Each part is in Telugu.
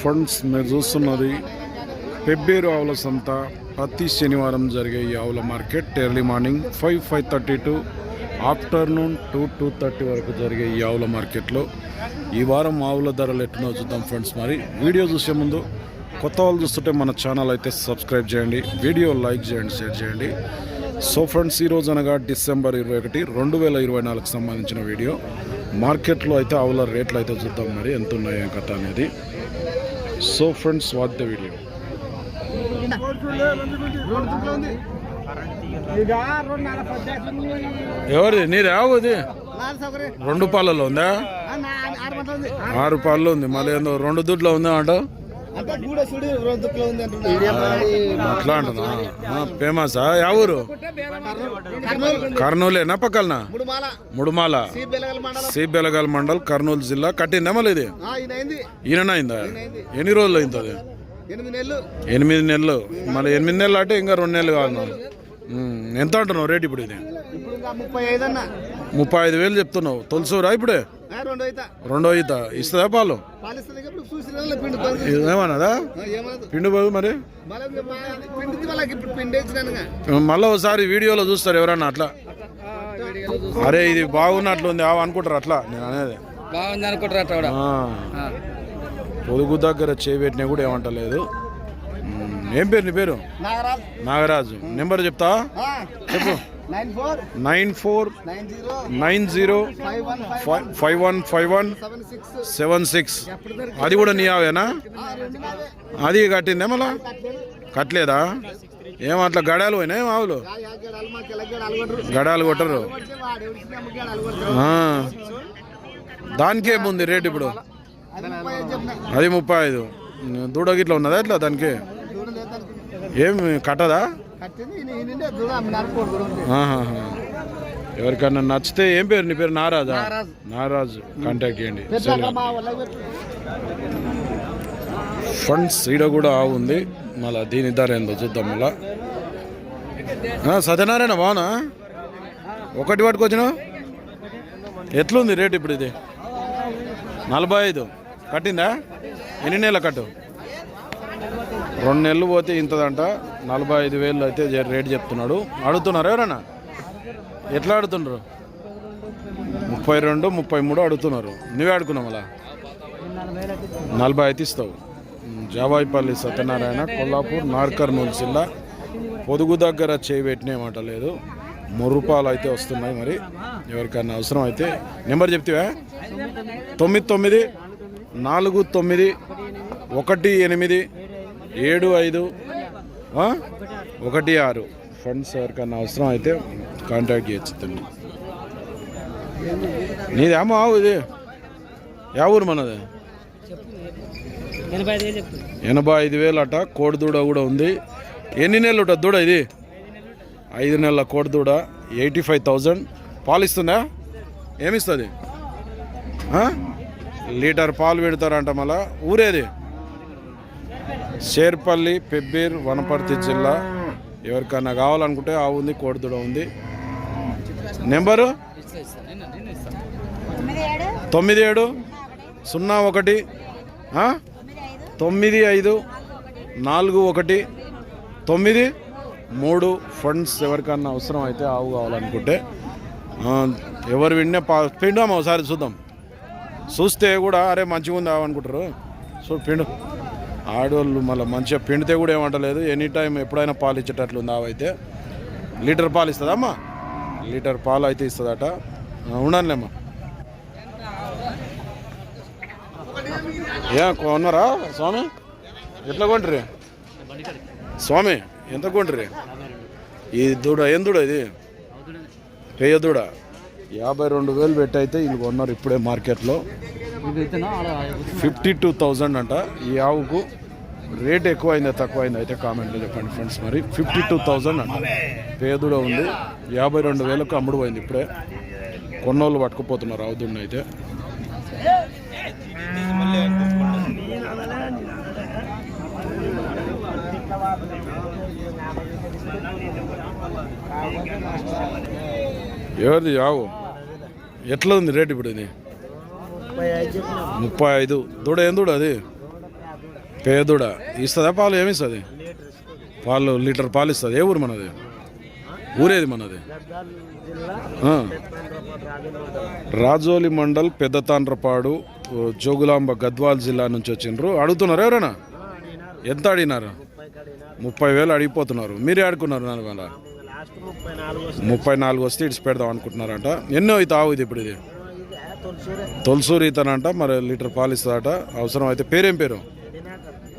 ఫ్రెండ్స్ మీరు చూస్తున్నది పెబ్బేరు ఆవుల సంత. ప్రతి శనివారం జరిగే ఈ ఆవుల market early morning five five thirty to afternoon two two thirty వరకు జరిగే ఈ ఆవుల మార్కెట్లో. ఈ వారం ఆవుల ధరలు ఎట్టునో చూద్దాం ఫ్రెండ్స్ మరి. వీడియో చూసే ముందు కొత్త వాళ్ళు చూస్తుంటే మన ఛానల్ అయితే సబ్స్క్రైబ్ చేయండి వీడియో లైక్ చేయండి షేర్ చేయండి. సో ఫ్రెండ్స్ ఈరోజు అనగా డిసెంబర్ ఇరవై ఒకటి రెండు వేల ఇరవై నాలుగుకి సంబంధించిన వీడియో. మార్కెట్లో అయితే ఆవుల రేట్లు అయితే చూద్దాం మరి ఎంత ఉన్నాయి కథ అనేది. So friends watch the video ఎవరిది? నాలుగు సౌకర్యం. రెండు పాలలో ఉందా? ఆరు గంటలు ఉంది. ఆరు పాలలో ఉంది. మళ్ళీ ఏందో రెండు దుడ్లో ఉందా అంట అట్లా అంటున్నా. ఫేమసా యా ఊరు? కర్నూలు కర్నూలేనా పక్కన మూడు మాల ముడుమాల. సి బెలగల మండలం. కర్నూలు జిల్లా. కట్టిందా మళ్ళీ ఇది ఆ, ఈయన అయింది ఈయన అయిందా ఎన్ని రోజులు అయింది అది? ఎనిమిది నెలలు. ఎనిమిది నెలలు. మళ్ళీ ఎనిమిది నెలలు అంటే ఇంకా రెండు నెలలు కావాలి ఎంత అంటున్నావు రేట్ ఇప్పుడు ఇది? ముప్పై ఐదు వేలు చెప్తున్నావు. తొలసూరా ఇప్పుడే? రెండు ఈత. ఇస్తుందా పాలు? ఏమన్నదా? పిండి పోదు మరి? మళ్ళీ ఒకసారి వీడియోలో చూస్తారు ఎవరన్నా అట్లా. అరే ఇది బాగున్నట్లుంది అనుకుంటారు అట్లా. నేను అనేది. బాగుంది అనుకుంటారు అట్ట కూడా. ఆ. పొదుగు దగ్గర చేపెట్టినా కూడా ఏమంటలేదు. ఏం పేరు నీ పేరు? నాగరాజ్. నాగరాజు. నెంబర్ చెప్తా? చెప్పు. Nine four nine zero five one five one five one seven six అది కూడా నీ ఆవేనా? నావే అది కట్టిందే మళ్ళా? కట్టలేదు? ఏం అట్లా గడాలు పోయినాయి మా ఆవులు? గడాలు కొట్టరు. ఆ. దానికేముంది రేట్ ఇప్పుడు? అది ముప్పై ఐదు. దూడ గిట్ల ఉన్నదా ఎట్లా దానికి? ఏం కట్టదా? ఎవరికన్నా నచ్చితే ఏం పేరు నీ పేరు? నారాజా? నారాజు. కాంటాక్ట్ చేయండి. ఫండ్స్ ఈడ కూడా ఆవు ఉంది. మళ్ళా దీని ధర ఏందో చూద్దాం మళ్ళా. సత్యనారాయణ బాగునా ఒకటి పట్టుకొచ్చిన ఎట్లుంది రేట్ ఇప్పుడు ఇది? నలభై ఐదు. కట్టిందా? ఎన్ని నెలల కట్టు? రెండు నెలలు పోతే ఇంతదంట. నలభై ఐదు వేలు అయితే రేట్ చెప్తున్నాడు. అడుగుతున్నారు ఎవరన్నా ఎట్లా అడుగుతున్నారు ముప్పై రెండు ముప్పై మూడు అడుగుతున్నారు. నువ్వే అడుగున్నావు అలా నలభై అయితే ఇస్తావు. జావాయిపల్లి సత్యనారాయణ కొల్లాపూర్ నార్కర్నూలు జిల్లా పొదుగు దగ్గర చేయబెట్టినేమాట లేదు. మురుపాలు అయితే వస్తున్నాయి మరి. ఎవరికైనా అవసరం అయితే. నెంబర్ చెప్తావా? తొమ్మిది తొమ్మిది నాలుగు తొమ్మిది ఒకటి ఎనిమిది ఏడు ఐదు? ఒకటి ఆరు. ఫండ్స్ ఎవరికైనా అవసరం అయితే కాంటాక్ట్ చేయొచ్చు తండ్రి నీదేమో ఆవు ఇది? యా ఊరు మనది? ఎనభై ఐదు వేలు అట కోడి దూడ కూడా ఉంది. ఎన్ని నెలలు ఉంటుంది దూడ ఇది? ఐదు నెలల కోడి దూడ ఎయిటీ ఫైవ్ థౌజండ్. పాలు ఇస్తుందా ఏమిస్తుంది? లీటర్ పాలు పెడతారంట మళ్ళా. ఊరేది? షేర్పల్లి పెబ్బేర్ వనపర్తి జిల్లా. ఎవరికైనా కావాలనుకుంటే ఆ ఉంది కోడిదూడ ఉంది నెంబరు? తొమ్మిది ఏడు. సున్నా ఒకటి. తొమ్మిది ఐదు. నాలుగు ఒకటి. తొమ్మిది. మూడు. ఫండ్స్ ఎవరికన్నా అవసరం అయితే ఆవు కావాలనుకుంటే. ఎవరు విన్నా పా పిండామా ఒకసారి చూద్దాం. చూస్తే కూడా అరే మంచిగా ఉంది ఆవు అనుకుంటారు. సో పిండు ఆడవాళ్ళు మళ్ళీ మంచిగా పిండితే కూడా ఏమంటలేదు. ఎనీ టైం ఎప్పుడైనా పాలు ఇచ్చేటట్లు ఉంది ఆవు అయితే లీటర్ పాలు ఇస్తుందా అమ్మా లీటర్ పాలు అయితే ఇస్తుందట. ఆ, ఉండాలిలేమ్మా ఏ కొన్నారా స్వామి? ఎట్లా కొంటారు స్వామి ఎంత కొంటారు ఈ దూడ ఏం దూడ ఇది? పెయ్య దూడ. యాభై రెండు వేలు పెట్టి అయితే వీళ్ళు కొన్నారు ఇప్పుడే మార్కెట్లో. ఫిఫ్టీ టూ థౌజండ్ అంట. ఈ ఆవుకు రేట్ ఎక్కువైందా తక్కువైందా అయితే కామెంట్లో చెప్పండి ఫ్రెండ్స్ మరి. ఫిఫ్టీ టూ థౌజండ్ అంట పేదూడ ఉంది. యాభై రెండు వేలకు అమ్ముడు పోయింది ఇప్పుడే. కొన్నోళ్ళు పట్టుకుపోతున్నారు అవుతుండి అయితే. ఎవరిది? ఆవు. ఎట్లా ఉంది రేట్ ఇప్పుడు ఇది? ముప్పై ఐదు. ముప్పై ఐదు. దూడ ఏం దూడ అది? పేదుడ? ఇస్తుందా పాలు? ఏమి ఇస్తుంది? పాలు లీటర్ పాలు ఇస్తుంది. ఏ ఊరు మనది? ఊరేది మనది? రాజోలి మండల్ పెద్ద తాండ్రపాడు జోగులాంబ గద్వాల్ జిల్లా నుంచి వచ్చిండ్రు. అడుగుతున్నారు ఎవరైనా? ఎంత అడిగినారు? ముప్పై వేలు అడిగిపోతున్నారు. మీరే ఆడుకున్నారు నాలుగు వేల ముప్పై నాలుగు వస్తే ఇడిచి పెడదాం అనుకుంటున్నారంట. ఎన్నో అయితే ఆవు ఇది ఇప్పుడు ఇది? తొలసూరి ఇతనంట మరి లీటర్ పాలు ఇస్తుందట. అవసరం అయితే పేరేం పేరు?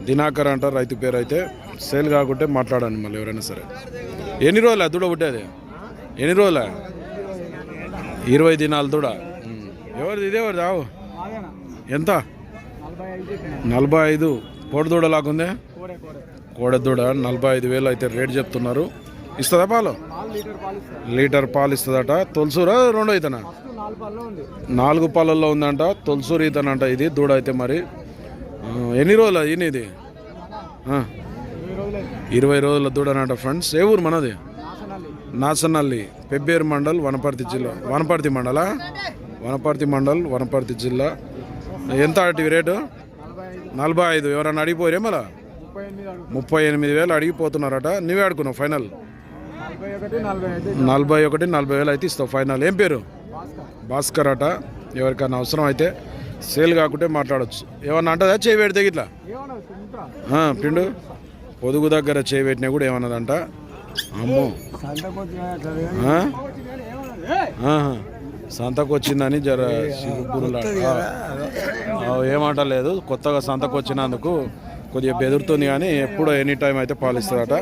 దినాకర్ అంటారు రైతు పేరు అయితే సేల్ కాకుంటే మాట్లాడండి మళ్ళీ ఎవరైనా సరే. ఎన్ని రోజులు దూడ పుట్టేది? ఎన్ని రోజులా? ఇరవై దినాలు దూడ. ఎవరిది ఇదే రావు ఎంత? నలభై ఐదు. కోడి దూడ లాగుందే? కోడ దూడ. నలభై ఐదు వేలు అయితే రేట్ చెప్తున్నారు. ఇస్తుందా పాలు? లీటర్ పాలు ఇస్తుందట. తొలసూరా రెండో అవుతానా నాలుగు పాలల్లో ఉందంట. తొలసూరు ఇతనంట ఇది. దూడ అయితే మరి ఎన్ని రోజులు ఈయన ఇది? ఇరవై రోజుల దూడనట ఫ్రెండ్స్. ఏ ఊరు మనది? నాసనల్లి. పెబ్బేరు మండల్ వనపర్తి జిల్లా. వనపర్తి మండలా? వనపర్తి మండల్ వనపర్తి జిల్లా. ఎంత అటు రేటు? నలభై ఐదు. ఎవరన్నా అడిగిపోయారే మళ్ళా? ముప్పై ఎనిమిది వేలు అడిగిపోతున్నారట. నువ్వే ఆడుకున్నావు ఫైనల్? నలభై ఒకటి నలభై వేలు అయితే ఇస్తావు ఫైనల్. ఏం పేరు? భాస్కర్ అట. ఎవరికైనా అవసరం అయితే సేల్ కాకుంటే మాట్లాడొచ్చు. ఏమన్నా అంటదా? చేయి పెడితే ఇట్లా పిండు? పొదుగు దగ్గర చేయి పెట్టినా కూడా ఏమన్నదంట? అమ్మో. సంతకు వచ్చిందని జర సిగ్గుపురులా. ఆ, ఏమాట లేదు కొత్తగా సంతకు వచ్చినందుకు కొద్దిగా బెదురుతుంది కానీ ఎప్పుడో ఎనీ టైం అయితే పాలిస్తారట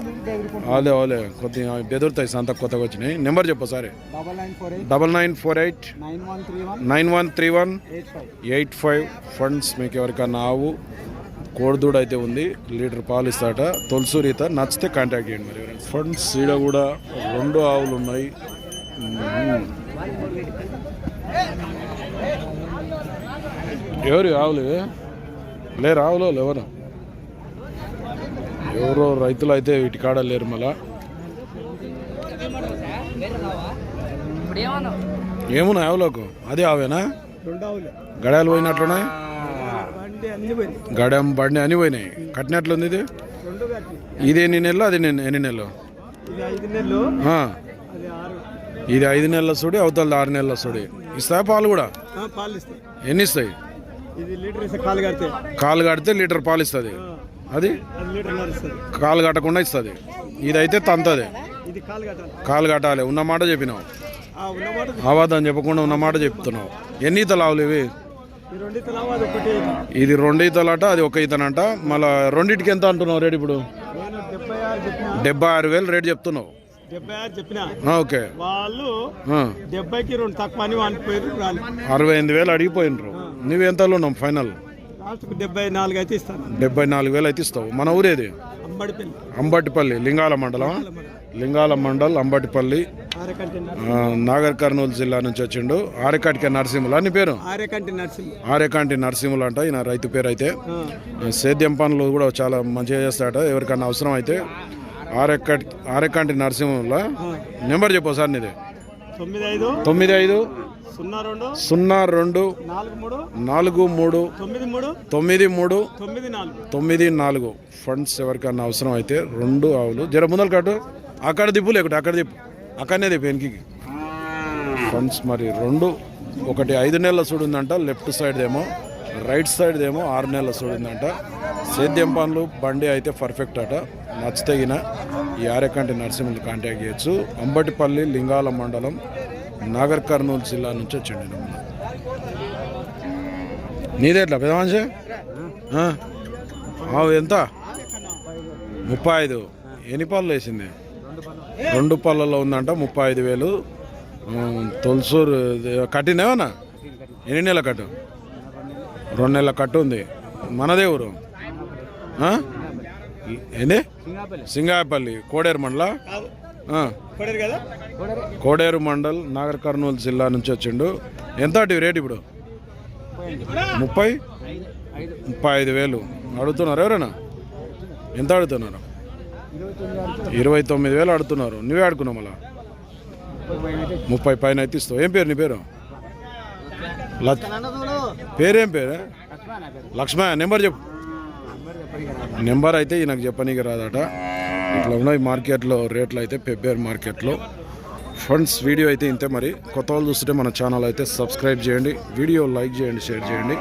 ఆలే ఆలే కొద్దిగా బెదురుతాయి సంత కొత్తగా వచ్చినాయి. నెంబర్ చెప్పు sorry. Double nine four eight nine one three one eight five funds మీకు ఎవరికన్నా ఆవు కోడిదూడ అయితే ఉంది లీటర్ పాలు ఇస్తాట తొలసూరి నచ్చితే కాంటాక్ట్ చేయండి మరి. ఫండ్స్ ఈడ కూడా రెండు ఆవులు ఉన్నాయి. ఎవరు ఆవులు లేరు ఆవులు ఎవరు? ఎవరో రైతులు అయితే వీటి కాడ లేరు మళ్ళా. ఏమున్నాయి ఆవులకు? అదే ఆవేనా? గడాలు పోయినట్లున్నాయి? గడం బండి అని పోయినాయి. కట్టినట్లుంది ఇది? ఇది ఎన్ని నెలలు? అది ఎన్ని నెలలు? ఇది ఐదు నెలలు సుడి అవతల ఆరు నెలల సుడి. ఇస్తాయి పాలు కూడా? ఎన్ని ఇస్తాయి? కాలు కడితే. లీటర్ పాలు ఇస్తుంది. అది? కాలు కట్టకుండా ఇస్తుంది. ఇదైతే తంతది. ఇది కాలు కట్టాలి. కాలు కట్టాలి ఉన్న మాట చెప్పినావు. ఉన్నమాట అబద్ధం చెప్పకుండా ఉన్న మాట చెప్తున్నావు. ఎన్ని ఈతలు ఆవులు ఇవి? ఇది రెండు ఈతలట అది ఒక ఈతనంట. మళ్ళీ రెండింటికి ఎంత అంటున్నావు రేట్ ఇప్పుడు? డెబ్బై ఆరు వేలు రేట్ చెప్తున్నావు. ఓకే. వాళ్ళు. డెబ్బైకి రెండు తక్కువ అరవై ఎనిమిది వేలు అడిగిపోయినరు నువ్వు ఎంతలో ఉన్నావు ఫైనల్? లాస్ట్కు డెబ్బై నాలుగు అయితే ఇస్తాను. డెబ్బై నాలుగు వేలు అయితే ఇస్తావు. మన ఊరేది అంబడిపల్లి. అంబటిపల్లి లింగాల మండలం. లింగాల మండల్. అంబటిపల్లి. నాగర్ కర్నూలు జిల్లా నుంచి వచ్చిండు. ఆరెకాటికే నరసింహులు. అని పేరు? ఆరకంటి నరసింహులు. అంట ఈయన రైతు పేరు అయితే సేద్యం పనులు కూడా చాలా మంచిగా చేస్తాడట ఎవరికన్నా అవసరం అయితే. ఆరెకాటి ఆరేకాంటి నరసింహుల నెంబర్ చెప్పు సార్ నీది. తొమ్మిది ఐదు. తొమ్మిది ఐదు. సున్నా రెండు నాలుగు మూడు తొమ్మిది మూడు తొమ్మిది నాలుగు. ఫండ్స్ ఎవరికన్నా అవసరం అయితే రెండు ఆవులు. జర ముందలు కట్టు అక్కడ దిప్పు లేకుంటే అక్కడ దిప్పు. అక్కడనే దిప్పు వెనక్కి. ఫండ్స్ మరి రెండు. ఒకటి ఐదు నెలల చూడిందంట లెఫ్ట్ సైడ్ ఏమో రైట్ సైడ్ ఏమో ఆరు నెలల చూడిందంట సేద్యం పనులు బండి అయితే పర్ఫెక్ట్ అట. నచ్చతగిన ఈ ఆరేకంటి నరసింహులు కాంటాక్ట్ చేయొచ్చు. అంబటిపల్లి లింగాల మండలం నాగర్ కర్నూలు జిల్లా నుంచి వచ్చిండి నీదే ఎట్లా పెద్ద మనిషి? ఆవు ఎంత? ముప్పై ఐదు. ఎన్ని పళ్ళు వేసింది? రెండు పళ్ళలో ఉందంట ముప్పై ఐదు వేలు. తొలసూరు ఇది కట్టినేమన్నా ఎన్ని నెలల కట్టు? రెండు నెలల కట్టు ఉంది. మనదే ఊరు? ఏంది? సింగాపల్లి కోడేరు మండల. కొడరు మండల్ నాగర్ కర్నూలు జిల్లా నుంచి వచ్చిండు. ఎంత రేట్ ఇప్పుడు? ముప్పై? ముప్పై ఐదు వేలు. అడుగుతున్నారు ఎవరైనా? ఎంత అడుగుతున్నారు? ఇరవై తొమ్మిది వేలు అడుగుతున్నారు. నువ్వే ఆడుకున్నావు మళ్ళా. ముప్పై పైన అయితే ఇస్తావు. ఏం పేరు నీ పేరు? పేరేం పేరు? లక్ష్మణ నెంబర్ చెప్పు. నెంబర్ అయితే ఈయనకు చెప్పనీకి రాదట. ఇట్లా ఉన్నాయి మార్కెట్లో రేట్లు అయితే పెబ్బేర్ మార్కెట్లో. ఫ్రెండ్స్ వీడియో అయితే ఇంతే మరి. కొత్త వాళ్ళు చూస్తుంటే మన ఛానల్ అయితే సబ్స్క్రైబ్ చేయండి. వీడియో లైక్ చేయండి షేర్ చేయండి.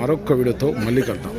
మరొక వీడియోతో మళ్ళీ కలుద్దాం.